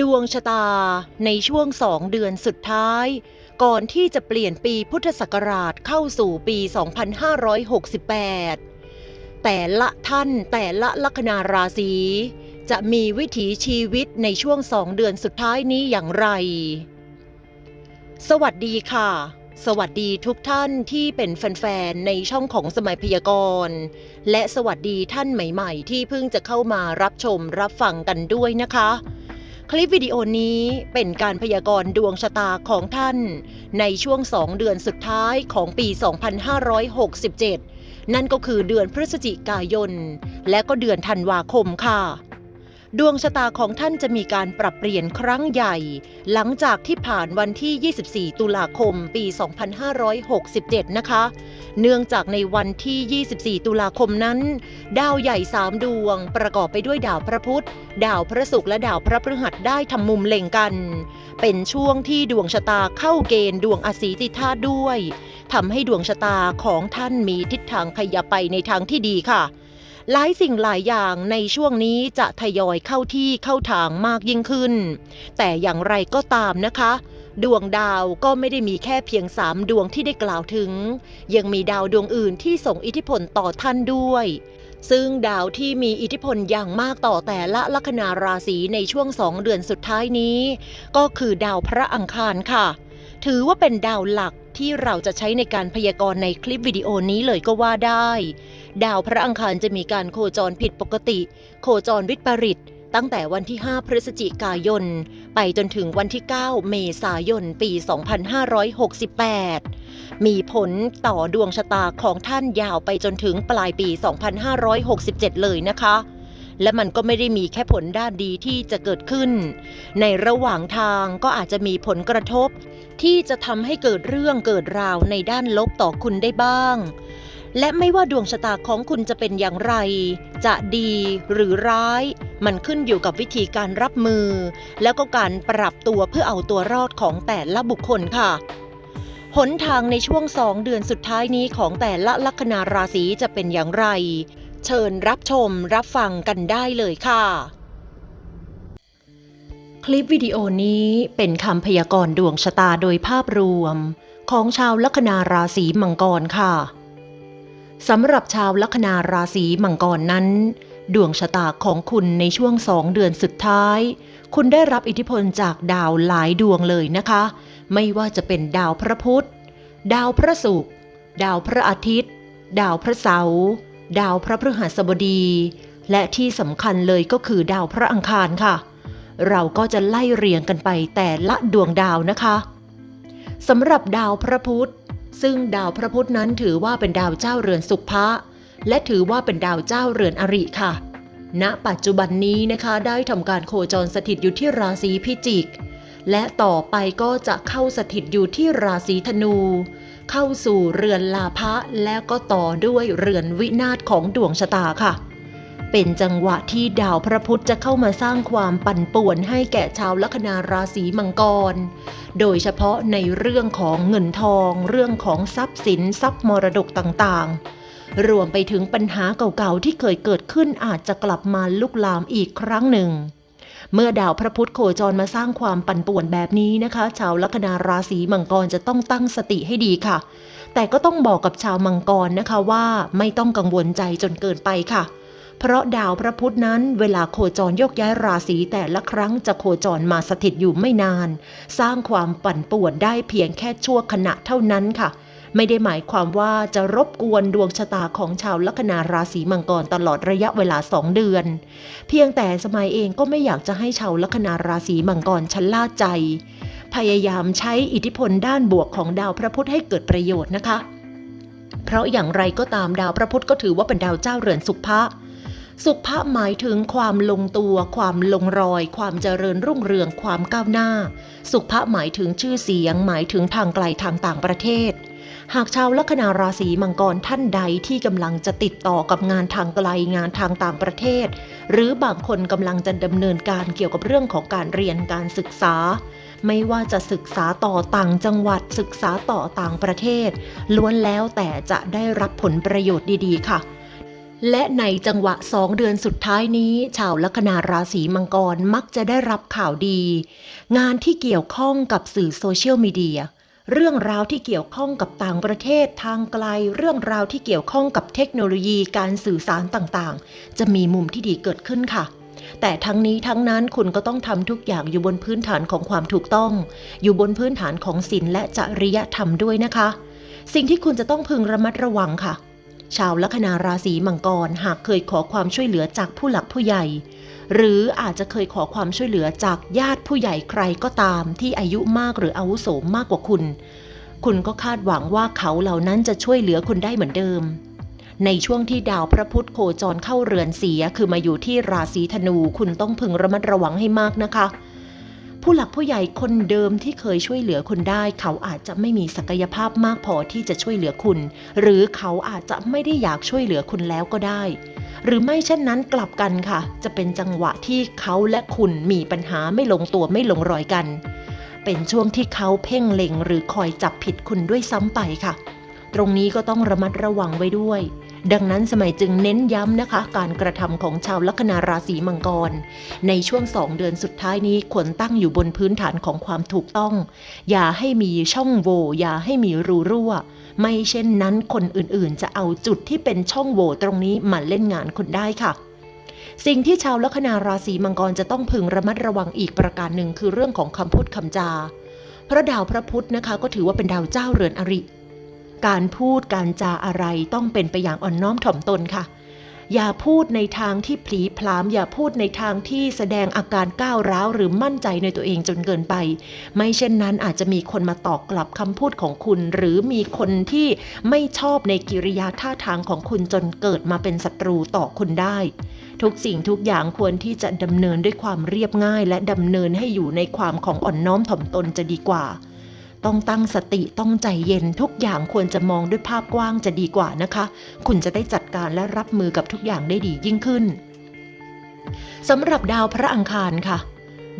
ดวงชะตาในช่วงสองเดือนสุดท้าย ก่อนที่จะเปลี่ยนปีพุทธศักราชเข้าสู่ปี 2568 แต่ละท่านแต่ละลัคนาราศีจะมีวิถีชีวิตในช่วงสองเดือนสุดท้ายนี้อย่างไร สวัสดีค่ะ สวัสดีทุกท่านที่เป็นแฟนๆ ในช่องของสมัยพยากรณ์ และสวัสดีท่านใหม่ๆ ที่เพิ่งจะเข้ามารับชมรับฟังกันด้วยนะคะ คลิปวิดีโอนี้เป็นการพยากรณ์ดวงชะตาของท่าน ในช่วง2เดือนสุดท้ายของปี 2567 นั่นก็คือเดือนพฤศจิกายน และก็เดือนธันวาคมค่ะ ดวงชะตาของท่านจะมีการปรับเปลี่ยนครั้งใหญ่ หลังจากที่ผ่านวันที่ 24 ตุลาคมปี 2567 นะคะ เนื่องจากในวันที่ 24 ตุลาคมนั้น ดาวใหญ่ 3 ดวง ประกอบไปด้วยดาวพระพุธ ดาวพระศุกร์และดาวพระพฤหัสได้ทำมุมเล็งกัน เป็นช่วงที่ดวงชะตาเข้าเกณฑ์ดวงอสีติธาตุด้วยทำให้ดวงชะตาของท่านมีทิศทางขยับไปในทางที่ดีค่ะ หลายสิ่งหลายอย่างในช่วงนี้จะทยอยเข้าที่เข้าทางมากยิ่งขึ้น แต่อย่างไรก็ตามนะคะ ดวงดาวก็ไม่ได้มีแค่เพียงสามดวงที่ได้กล่าวถึง ยังมีดาวดวงอื่นที่ส่งอิทธิพลต่อท่านด้วยซึ่งดาวที่มีอิทธิพลอย่างมากต่อแต่ละลัคนาราศีในช่วงสองเดือนสุดท้ายนี้ ก็คือดาวพระอังคารค่ะ ถือว่าเป็นดาวหลัก ที่เราจะใช้ในการพยากรณ์ในคลิปวิดีโอนี้เลยก็ว่าได้ ดาวพระอังคารจะมีการโคจรผิดปกติ โคจรวิปริตตั้งแต่วันที่ 5 พฤศจิกายน ไปจนถึงวันที่ 9 เมษายน ปี 2568 มีผลต่อดวงชะตาของท่านยาวไปจนถึงปลายปี 2567 เลยนะคะ และมันก็ไม่ได้มีแค่ผลด้านดีที่จะเกิดขึ้น ในระหว่างทางก็อาจจะมีผลกระทบ ที่จะทำให้เกิดเรื่องเกิดราวในด้านลบต่อคุณได้บ้าง และไม่ว่าดวงชะตาของคุณจะเป็นอย่างไร จะดีหรือร้าย มันขึ้นอยู่กับวิธีการรับมือ แล้วก็การปรับตัวเพื่อเอาตัวรอดของแต่ละบุคคลค่ะหนทางในช่วงสองเดือนสุดท้ายนี้ของแต่ละลัคนาราศีจะเป็นอย่างไร เชิญรับชมรับฟังกันได้เลยค่ะ คลิปวิดีโอนี้เป็นคำพยากรณ์ดวงชะตาโดยภาพรวม ของชาวลัคนาราศีมังกรค่ะสำหรับชาวลัคนาราศีมังกรนั้น ดวงชะตาของคุณในช่วงสองเดือนสุดท้าย คุณได้รับอิทธิพลจากดาวหลายดวงเลยนะคะ ไม่ว่าจะเป็นดาวพระพุธ ดาวพระศุกร์ดาวพระอาทิตย์ ดาวพระเสาร์ ดาวพระพฤหัสบดี และที่สำคัญเลยก็คือดาวพระอังคารค่ะ เราก็จะไล่เรียงกันไปแต่ละดวงดาวนะคะสำหรับดาวพระพุธ ซึ่งดาวพระพุธนั้นถือว่าเป็นดาวเจ้าเรือนสุภะและถือว่าเป็นดาวเจ้าเรือนอริค่ะ ณ ปัจจุบันนี้นะคะได้ทำการโคจรสถิตอยู่ที่ราศีพิจิก และต่อไปก็จะเข้าสถิตอยู่ที่ราศีธนู เข้าสู่เรือนลาภะแล้วก็ต่อด้วยเรือนวินาศของดวงชะตาค่ะ เป็นจังหวะที่ดาวพระพุธจะเข้ามาสร้างความปั่นป่วนให้แก่ชาวลัคนาราศีมังกร โดยเฉพาะในเรื่องของเงินทอง เรื่องของทรัพย์สินทรัพย์มรดกต่างๆ รวมไปถึงปัญหาเก่าๆที่เคยเกิดขึ้นอาจจะกลับมาลุกลามอีกครั้งหนึ่ง เมื่อดาวพระพุธโคจรมาสร้างความปั่นป่วนแบบนี้นะคะ ชาวลัคนาราศีมังกรจะต้องตั้งสติให้ดีค่ะ แต่ก็ต้องบอกกับชาวมังกรนะคะว่าไม่ต้องกังวลใจจนเกินไปค่ะ เพราะดาวพระพุธนั้นเวลาโคจรโยกย้ายราศีแต่ละครั้งจะโคจรมาสถิตอยู่ไม่นาน สร้างความปั่นป่วนได้เพียงแค่ชั่วขณะเท่านั้นค่ะ ไม่ได้หมายความว่าจะรบกวนดวงชะตาของชาวลัคนาราศีมังกรตลอดระยะเวลาสองเดือน เพียงแต่สมัยเองก็ไม่อยากจะให้ชาวลัคนาราศีมังกรชะล่าใจ พยายามใช้อิทธิพลด้านบวกของดาวพระพุธให้เกิดประโยชน์นะคะ เพราะอย่างไรก็ตามดาวพระพุธก็ถือว่าเป็นดาวเจ้าเรือนสุภะสุภาพหมายถึงความลงตัว ความลงรอย ความเจริญรุ่งเรือง ความก้าวหน้า สุภาพหมายถึงชื่อเสียง หมายถึงทางไกลทางต่างประเทศ หากชาวลัคนาราศีมังกรท่านใดที่กำลังจะติดต่อกับงานทางไกลงานทางต่างประเทศ หรือบางคนกำลังจะดำเนินการเกี่ยวกับเรื่องของการเรียนการศึกษา ไม่ว่าจะศึกษาต่อต่างจังหวัดศึกษาต่อต่างประเทศ ล้วนแล้วแต่จะได้รับผลประโยชน์ดีๆ ค่ะและในจังหวะสองเดือนสุดท้ายนี้ ชาวลัคนาราศีมังกรมักจะได้รับข่าวดี งานที่เกี่ยวข้องกับสื่อโซเชียลมีเดีย เรื่องราวที่เกี่ยวข้องกับต่างประเทศทางไกล เรื่องราวที่เกี่ยวข้องกับเทคโนโลยีการสื่อสารต่างๆ จะมีมุมที่ดีเกิดขึ้นค่ะ แต่ทั้งนี้ทั้งนั้นคุณก็ต้องทำทุกอย่างอยู่บนพื้นฐานของความถูกต้อง อยู่บนพื้นฐานของศีลและจริยธรรมด้วยนะคะ สิ่งที่คุณจะต้องพึงระมัดระวังค่ะ ชาวลัคนาราศีมังกรหากเคยขอความช่วยเหลือจากผู้หลักผู้ใหญ่ หรืออาจจะเคยขอความช่วยเหลือจากญาติผู้ใหญ่ใครก็ตามที่อายุมากหรืออาวุโสมากกว่าคุณ คุณก็คาดหวังว่าเขาเหล่านั้นจะช่วยเหลือคุณได้เหมือนเดิม ในช่วงที่ดาวพระพุธโคจรเข้าเรือนเสียคือมาอยู่ที่ราศีธนูคุณต้องพึงระมัดระวังให้มากนะคะ ผู้หลักผู้ใหญ่คนเดิมที่เคยช่วยเหลือคุณได้ เขาอาจจะไม่มีศักยภาพมากพอที่จะช่วยเหลือคุณ หรือเขาอาจจะไม่ได้อยากช่วยเหลือคุณแล้วก็ได้ หรือไม่เช่นนั้นกลับกันค่ะ จะเป็นจังหวะที่เขาและคุณมีปัญหาไม่ลงตัวไม่ลงรอยกัน เป็นช่วงที่เขาเพ่งเล็งหรือคอยจับผิดคุณด้วยซ้ำไปค่ะ ตรงนี้ก็ต้องระมัดระวังไว้ด้วย ดังนั้นสมัยจึงเน้นย้ำนะคะ การกระทำของชาวลัคนาราศีมังกร ในช่วงสองเดือนสุดท้ายนี้ควรตั้งอยู่บนพื้นฐานของความถูกต้อง อย่าให้มีช่องโหว่อย่าให้มีรูรั่ว ไม่เช่นนั้นคนอื่นๆ จะเอาจุดที่เป็นช่องโหว่ตรงนี้มาเล่นงานคุณได้ค่ะสิ่งที่ชาวลัคนาราศีมังกรจะต้องพึงระมัดระวังอีกประการหนึ่งคือเรื่องของคำพูดคำจา พระดาวพระพุธนะคะก็ถือว่าเป็นดาวเจ้าเรือนอริ การพูดการจาอะไรต้องเป็นไปอย่างอ่อนน้อมถ่อมตนค่ะ อย่าพูดในทางที่ผลีพลาม อย่าพูดในทางที่แสดงอาการก้าวร้าวหรือมั่นใจในตัวเองจนเกินไป ไม่เช่นนั้นอาจจะมีคนมาตอกกลับคำพูดของคุณ หรือมีคนที่ไม่ชอบในกิริยาท่าทางของคุณจนเกิดมาเป็นศัตรูต่อคุณได้ ทุกสิ่งทุกอย่างควรที่จะดำเนินด้วยความเรียบง่าย และดำเนินให้อยู่ในความของอ่อนน้อมถ่อมตนจะดีกว่า ต้องตั้งสติต้องใจเย็นทุกอย่างควรจะมองด้วยภาพกว้างจะดีกว่านะคะ คุณจะได้จัดการและรับมือกับทุกอย่างได้ดียิ่งขึ้นสำหรับดาวพระอังคารค่ะ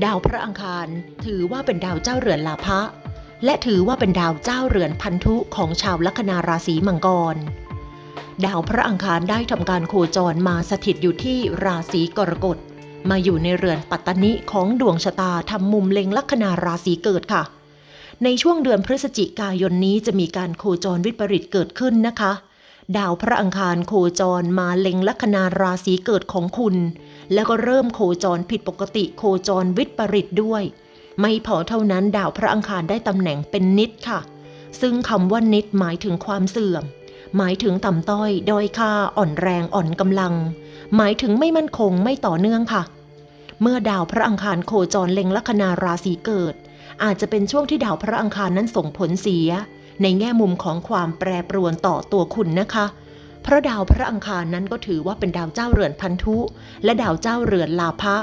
ดาวพระอังคารถือว่าเป็นดาวเจ้าเรือนลาภะและถือว่าเป็นดาวเจ้าเรือนพันธุของชาวลัคนาราศีมังกร ดาวพระอังคารได้ทำการโคจรมาสถิตอยู่ที่ราศีกรกฎมาอยู่ในเรือนปัตตนิของดวงชะตาทำมุมเล็งลัคนาราศีเกิดค่ะ ในช่วงเดือนพฤศจิกายนนี้จะมีการโคจรวิปริตเกิดขึ้นนะคะ ดาวพระอังคารโคจรมาเล็งลัคนาราศีเกิดของคุณ แล้วก็เริ่มโคจรผิดปกติโคจรวิปริตด้วย ไม่พอเท่านั้นดาวพระอังคารได้ตำแหน่งเป็นนิดค่ะ ซึ่งคำว่านิดหมายถึงความเสื่อม หมายถึงต่ำต้อยด้อยค่าอ่อนแรงอ่อนกำลัง หมายถึงไม่มั่นคงไม่ต่อเนื่องค่ะเมื่อดาวพระอังคารโคจรเล็งลัคนาราศีเกิด อาจจะเป็นช่วงที่ดาวพระอังคารนั้นส่งผลเสีย ในแง่มุมของความแปรปรวนต่อตัวคุณนะคะ เพราะดาวพระอังคารนั้นก็ถือว่าเป็นดาวเจ้าเรือนพันธุ และดาวเจ้าเรือนลาภะ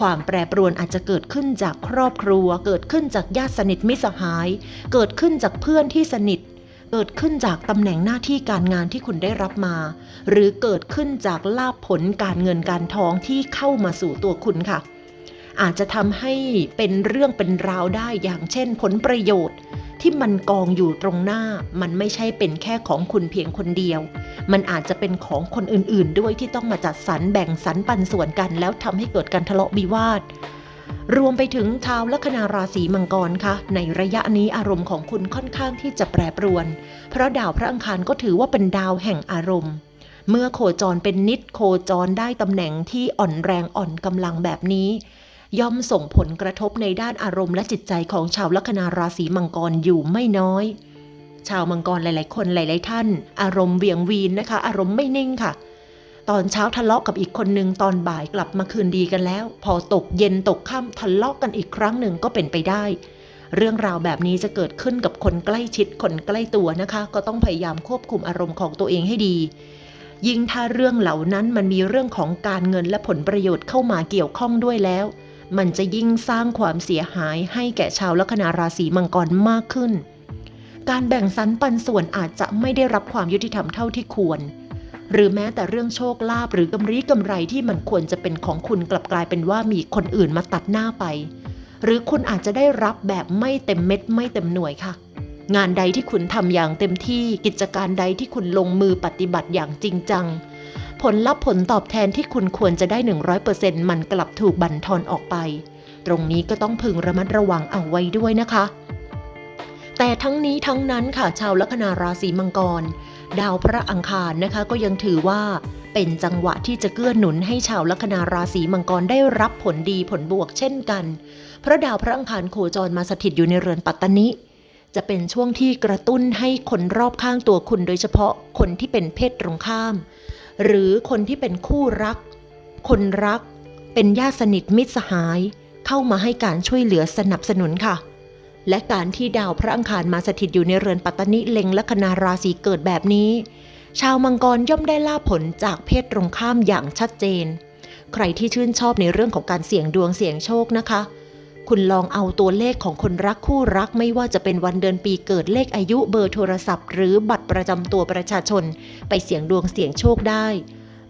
ความแปรปรวนอาจจะเกิดขึ้นจากครอบครัว เกิดขึ้นจากญาติสนิทมิสหาย เกิดขึ้นจากเพื่อนที่สนิท เกิดขึ้นจากตำแหน่งหน้าที่การงานที่คุณได้รับมา หรือเกิดขึ้นจากลาภผลการเงินการทองที่เข้ามาสู่ตัวคุณค่ะ อาจจะทำให้เป็นเรื่องเป็นราวได้อย่างเช่นผลประโยชน์ ที่มันกองอยู่ตรงหน้า มันไม่ใช่เป็นแค่ของคุณเพียงคนเดียว มันอาจจะเป็นของคนอื่นๆ ด้วยที่ต้องมาจัดสรรแบ่งสรรปันส่วนกัน แล้วทำให้เกิดการทะเลาะวิวาทรวมไปถึงชาวลัคนาราศีมังกรค่ะในระยะนี้อารมณ์ของคุณค่อนข้างที่จะแปรปรวน เพราะดาวพระอังคารก็ถือว่าเป็นดาวแห่งอารมณ์ เมื่อโคจรเป็นนิดโคจรได้ตำแหน่งที่อ่อนแรงอ่อนกำลังแบบนี้ ย่อมส่งผลกระทบในด้านอารมณ์และจิตใจของชาวลัคนาราศีมังกรอยู่ไม่น้อย ชาวมังกรหลาย ๆ คนหลาย ๆ ท่าน อารมณ์เวียงวีนนะคะ อารมณ์ไม่นิ่งค่ะ ตอนเช้าทะเลาะกับอีกคนนึงตอนบ่ายกลับมาคืนดีกันแล้ว พอตกเย็นตกค่ำทะเลาะกันอีกครั้งหนึ่งก็เป็นไปได้ เรื่องราวแบบนี้จะเกิดขึ้นกับคนใกล้ชิดคนใกล้ตัวนะคะ ก็ต้องพยายามควบคุมอารมณ์ของตัวเองให้ดียิ่งถ้าเรื่องเหล่านั้นมันมีเรื่องของการเงินและผลประโยชน์เข้ามาเกี่ยวข้องด้วยแล้ว มันจะยิ่งสร้างความเสียหายให้แก่ชาวลัคนาราศีมังกรมากขึ้น การแบ่งสรรปันส่วนอาจจะไม่ได้รับความยุติธรรมเท่าที่ควร หรือแม้แต่เรื่องโชคลาภหรือกำไรกำไรที่มันควรจะเป็นของคุณกลับกลายเป็นว่ามีคนอื่นมาตัดหน้าไป หรือคุณอาจจะได้รับแบบไม่เต็มเม็ดไม่เต็มหน่วยค่ะ งานใดที่คุณทำอย่างเต็มที่กิจการใดที่คุณลงมือปฏิบัติอย่างจริงจัง ผลลัพธ์ผลตอบแทนที่คุณควรจะได้ 100%มันกลับถูกบั่นทอนออกไป ตรงนี้ก็ต้องพึงระมัดระวังเอาไว้ด้วยนะคะ แต่ทั้งนี้ทั้งนั้นค่ะชาวลัคนาราศีมังกร ดาวพระอังคารนะคะก็ยังถือว่าเป็นจังหวะที่จะเกื้อหนุนให้ชาวลัคนาราศีมังกรได้รับผลดีผลบวกเช่นกัน เพราะดาวพระอังคารโคจรมาสถิตอยู่ในเรือนปัตตนิจะเป็นช่วงที่กระตุ้นให้คนรอบข้างตัวคุณโดยเฉพาะคนที่เป็นเพศตรงข้าม หรือคนที่เป็นคู่รัก คนรัก เป็นญาติสนิทมิตรสหาย เข้ามาให้การช่วยเหลือสนับสนุนค่ะ และการที่ดาวพระอังคารมาสถิตอยู่ในเรือนปัตตนิเล็งลัคนาราศีเกิดแบบนี้ ชาวมังกรย่อมได้ล่าผลจากเพศตรงข้ามอย่างชัดเจน ใครที่ชื่นชอบในเรื่องของการเสี่ยงดวงเสี่ยงโชคนะคะ คุณลองเอาตัวเลขของคนรักคู่รักไม่ว่าจะเป็นวันเดือนปีเกิดเลขอายุเบอร์โทรศัพท์ หรือบัตรประจำตัวประชาชน ไปเสี่ยงดวงเสี่ยงโชคได้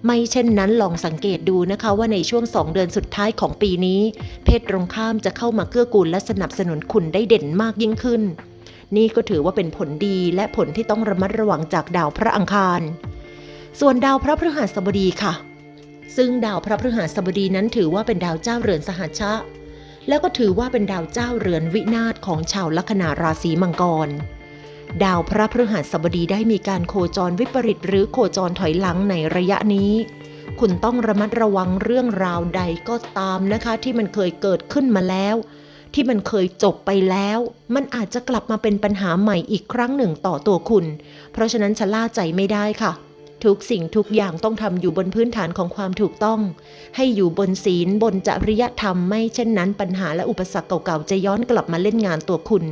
ไม่เช่นนั้นลองสังเกตดูนะคะว่าในช่วง2เดือนสุดท้ายของปีนี้ เพศตรงข้ามจะเข้ามาเกื้อกูลและสนับสนุนคุณได้เด่นมากยิ่งขึ้น นี่ก็ถือว่าเป็นผลดีและผลที่ต้องระมัดระวังจากดาวพระอังคาร ส่วนดาวพระพฤหัสบดีค่ะ ซึ่งดาวพระพฤหัสบดีนั้นถือว่าเป็นดาวเจ้าเรือนสหัชชะ แล้วก็ถือว่าเป็นดาวเจ้าเรือนวินาศของชาวลัคนาราศีมังกร ดาวพระพฤหัสบดีได้มีการโคจรวิปริตหรือโคจรถอยหลังในระยะนี้ คุณต้องระมัดระวังเรื่องราวใดก็ตามนะคะ ที่มันเคยเกิดขึ้นมาแล้ว ที่มันเคยจบไปแล้ว มันอาจจะกลับมาเป็นปัญหาใหม่อีกครั้งหนึ่งต่อตัวคุณ เพราะฉะนั้นชะล่าใจไม่ได้ค่ะ ทุกสิ่งทุกอย่างต้องทำอยู่บนพื้นฐานของความถูกต้อง ให้อยู่บนศีลบนจริยธรรมไม่เช่นนั้นปัญหาและอุปสรรคเก่าๆ จะย้อนกลับมาเล่นงานตัวคุณ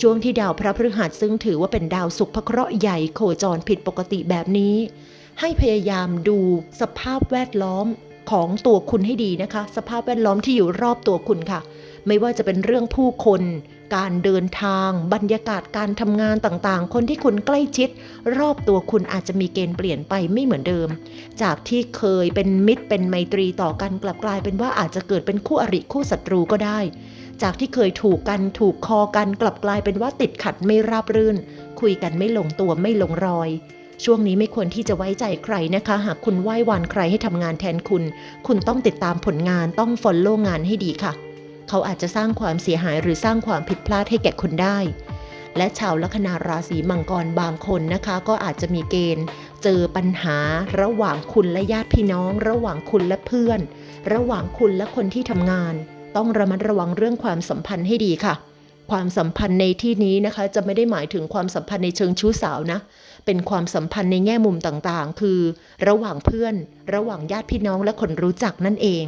ช่วงที่ดาวพระพฤหัสซึ่งถือว่าเป็นดาวสุขพระเคราะห์ใหญ่โคจรผิดปกติแบบนี้ ให้พยายามดูสภาพแวดล้อมของตัวคุณให้ดีนะคะ สภาพแวดล้อมที่อยู่รอบตัวคุณค่ะ ไม่ว่าจะเป็นเรื่องผู้คน การเดินทาง บรรยากาศการทำงานต่างๆ คนที่คุณใกล้ชิด รอบตัวคุณอาจจะมีเกณฑ์เปลี่ยนไปไม่เหมือนเดิม จากที่เคยเป็นมิตรเป็นไมตรีต่อกันกลับกลายเป็นว่าอาจจะเกิดเป็นคู่อริคู่ศัตรูก็ได้ จากที่เคยถูกกันถูกคอกันกลับกลายเป็นว่าติดขัดไม่ราบรื่น คุยกันไม่ลงตัวไม่ลงรอยช่วงนี้ไม่ควรที่จะไว้ใจใครนะคะ หากคุณไหว้วานใครให้ทำงานแทนคุณ คุณต้องติดตามผลงานต้องฟอลโล่งานให้ดีค่ะ เขาอาจจะสร้างความเสียหายหรือสร้างความผิดพลาดให้แก่คุณได้ และชาวลัคนาราศีมังกรบางคนนะคะ ก็อาจจะมีเกณฑ์ เจอปัญหาระหว่างคุณและญาติพี่น้อง ระหว่างคุณและเพื่อน ระหว่างคุณและคนที่ทำงาน ต้องระมัดระวังเรื่องความสัมพันธ์ให้ดีค่ะความสัมพันธ์ในที่นี้นะคะจะไม่ได้หมายถึงความสัมพันธ์ในเชิงชู้สาวนะ เป็นความสัมพันธ์ในแง่มุมต่างๆ คือ ระหว่างเพื่อน ระหว่างญาติพี่น้องและคนรู้จักนั่นเอง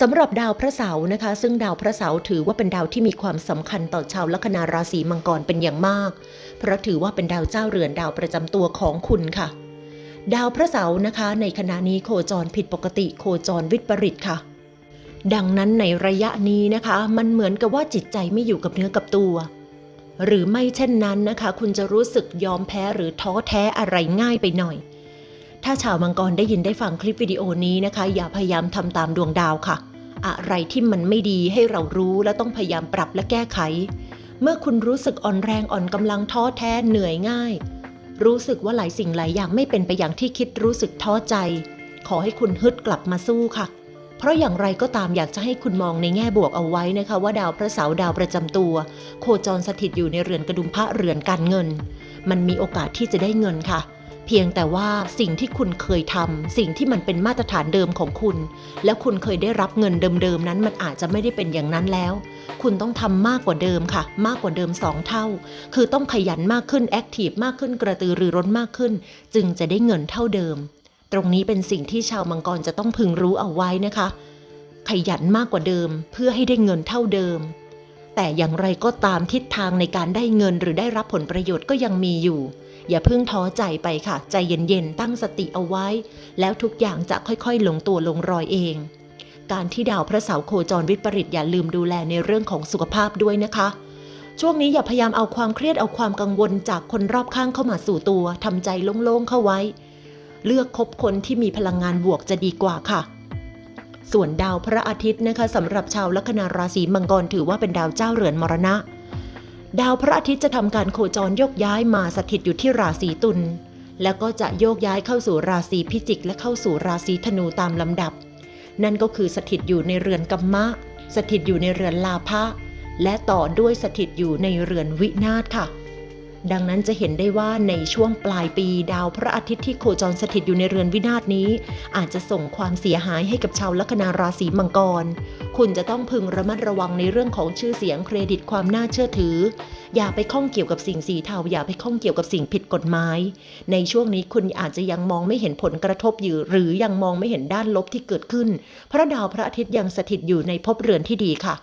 สำหรับดาวพระเสาร์นะคะ ซึ่งดาวพระเสาร์ถือว่าเป็นดาวที่มีความสำคัญต่อชาวลัคนาราศีมังกรเป็นอย่างมาก เพราะถือว่าเป็นดาวเจ้าเรือนดาวประจำตัวของคุณค่ะ ดาวพระเสาร์นะคะ ในขณะนี้โคจรผิดปกติโคจรวิปริตค่ะ ดังนั้นในระยะนี้นะคะ มันเหมือนกับว่าจิตใจไม่อยู่กับเนื้อกับตัว หรือไม่เช่นนั้นนะคะ คุณจะรู้สึกยอมแพ้หรือท้อแท้อะไรง่ายไปหน่อย ถ้าชาวมังกรได้ยินได้ฟังคลิปวิดีโอนี้นะคะ อย่าพยายามทำตามดวงดาวค่ะ อะไรที่มันไม่ดีให้เรารู้และต้องพยายามปรับและแก้ไข เมื่อคุณรู้สึกอ่อนแรงอ่อนกำลังท้อแท้เหนื่อยง่าย รู้สึกว่าหลายสิ่งหลายอย่างไม่เป็นไปอย่างที่คิดรู้สึกท้อใจ ขอให้คุณฮึดกลับมาสู้ค่ะ เพราะอย่างไรก็ตามอยากจะให้คุณมองในแง่บวกเอาไว้นะคะ ว่าดาวพระเสาร์ดาวประจำตัว โคจรสถิตอยู่ในเรือนกระดุมพระเรือนการเงิน มันมีโอกาสที่จะได้เงินค่ะ เพียงแต่ว่าสิ่งที่คุณเคยทำสิ่งที่มันเป็นมาตรฐานเดิมของคุณ แล้วคุณเคยได้รับเงินเดิมๆนั้นมันอาจจะไม่ได้เป็นอย่างนั้นแล้ว คุณต้องทำมากกว่าเดิมค่ะ มากกว่าเดิมสองเท่า คือต้องขยันมากขึ้นแอคทีฟมากขึ้นกระตือรือร้นมากขึ้น จึงจะได้เงินเท่าเดิม ตรงนี้เป็นสิ่งที่ชาวมังกรจะต้องพึงรู้เอาไว้นะคะ ขยันมากกว่าเดิมเพื่อให้ได้เงินเท่าเดิม แต่อย่างไรก็ตามทิศทางในการได้เงินหรือได้รับผลประโยชน์ก็ยังมีอยู่ อย่าเพิ่งท้อใจไปค่ะ ใจเย็นๆ ตั้งสติเอาไว้ แล้วทุกอย่างจะค่อยๆ ลงตัวลงรอยเอง การที่ดาวพระเสาร์โคจรวิปริตอย่าลืมดูแลในเรื่องของสุขภาพด้วยนะคะ ช่วงนี้อย่าพยายามเอาความเครียดเอาความกังวลจากคนรอบข้างเข้ามาสู่ตัวทำใจโล่งๆเข้าไว้ เลือกคบคนที่มีพลังงานบวกจะดีกว่าค่ะส่วนดาวพระอาทิตย์นะคะสำหรับชาวลัคนาราศีมังกรถือว่าเป็นดาวเจ้าเรือนมรณะ ดาวพระอาทิตย์จะทำการโคจรโยกย้ายมาสถิตอยู่ที่ราศีตุลแล้วก็จะโยกย้ายเข้าสู่ราศีพิจิกและเข้าสู่ราศีธนูตามลำดับ นั่นก็คือสถิตอยู่ในเรือนกัมมะ สถิตอยู่ในเรือนลาภะและต่อด้วยสถิตอยู่ในเรือนวินาศค่ะ ดังนั้นจะเห็นได้ว่าในช่วงปลายปีดาวพระอาทิตย์ที่โคจรสถิตอยู่ในเรือนวินาศนี้ อาจจะส่งความเสียหายให้กับชาวลัคนาราศีมังกร คุณจะต้องพึงระมัดระวังในเรื่องของชื่อเสียงเครดิตความน่าเชื่อถือ อย่าไปข้องเกี่ยวกับสิ่งสีเทาอย่าไปข้องเกี่ยวกับสิ่งผิดกฎหมาย ในช่วงนี้คุณอาจจะยังมองไม่เห็นผลกระทบอยู่ หรือยังมองไม่เห็นด้านลบที่เกิดขึ้นเพราะดาวพระอาทิตย์ยังสถิตอยู่ในภพเรือนที่ดีค่ะ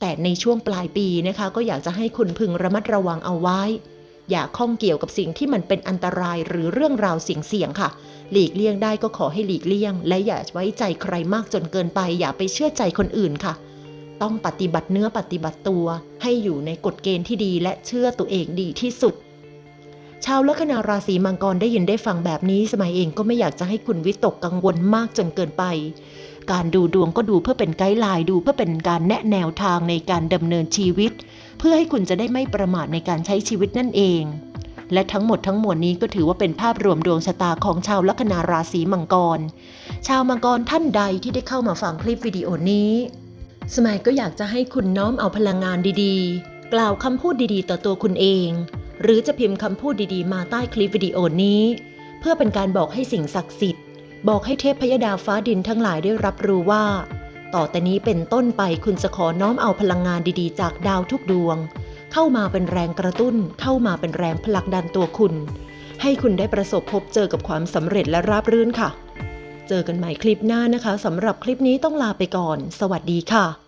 แต่ในช่วงปลายปีนะคะ ก็อยากจะให้คุณพึงระมัดระวังเอาไว้ อย่าข้องเกี่ยวกับสิ่งที่มันเป็นอันตรายหรือเรื่องราวเสี่ยงๆค่ะ หลีกเลี่ยงได้ก็ขอให้หลีกเลี่ยง และอย่าไว้ใจใครมากจนเกินไป อย่าไปเชื่อใจคนอื่นค่ะ ต้องปฏิบัติเนื้อปฏิบัติตัว ให้อยู่ในกฎเกณฑ์ที่ดีและเชื่อตัวเองดีที่สุด ชาวลัคนาราศีมังกรได้ยินได้ฟังแบบนี้สมัยเองก็ไม่อยากจะให้คุณวิตกกังวลมากจนเกินไปการดูดวงก็ดูเพื่อเป็นไกด์ไลน์ดูเพื่อเป็นการแนะแนวทางในการดำเนินชีวิต เพื่อให้คุณจะได้ไม่ประมาทในการใช้ชีวิตนั่นเอง และทั้งหมดทั้งมวลนี้ก็ถือว่าเป็นภาพรวมดวงชะตาของชาวลัคนาราศีมังกร ชาวมังกรท่านใดที่ได้เข้ามาฟังคลิปวิดีโอนี้ สมัยก็อยากจะให้คุณน้อมเอาพลังงานดีๆ กล่าวคำพูดดีๆ ต่อตัวคุณเอง หรือจะพิมพ์คำพูดดีๆ มาใต้คลิปวิดีโอนี้ เพื่อเป็นการบอกให้สิ่งศักดิ์สิทธิ์บอกให้เทพพยดาฟ้าดินทั้งหลายได้รับรู้ว่า ต่อแต่นี้เป็นต้นไปคุณจะขอน้อมเอาพลังงานดีๆ จากดาวทุกดวง เข้ามาเป็นแรงกระตุ้น เข้ามาเป็นแรงผลักดันตัวคุณ ให้คุณได้ประสบพบเจอกับความสำเร็จและราบรื่นค่ะ เจอกันใหม่คลิปหน้านะคะสำหรับคลิปนี้ต้องลาไปก่อน สวัสดีค่ะ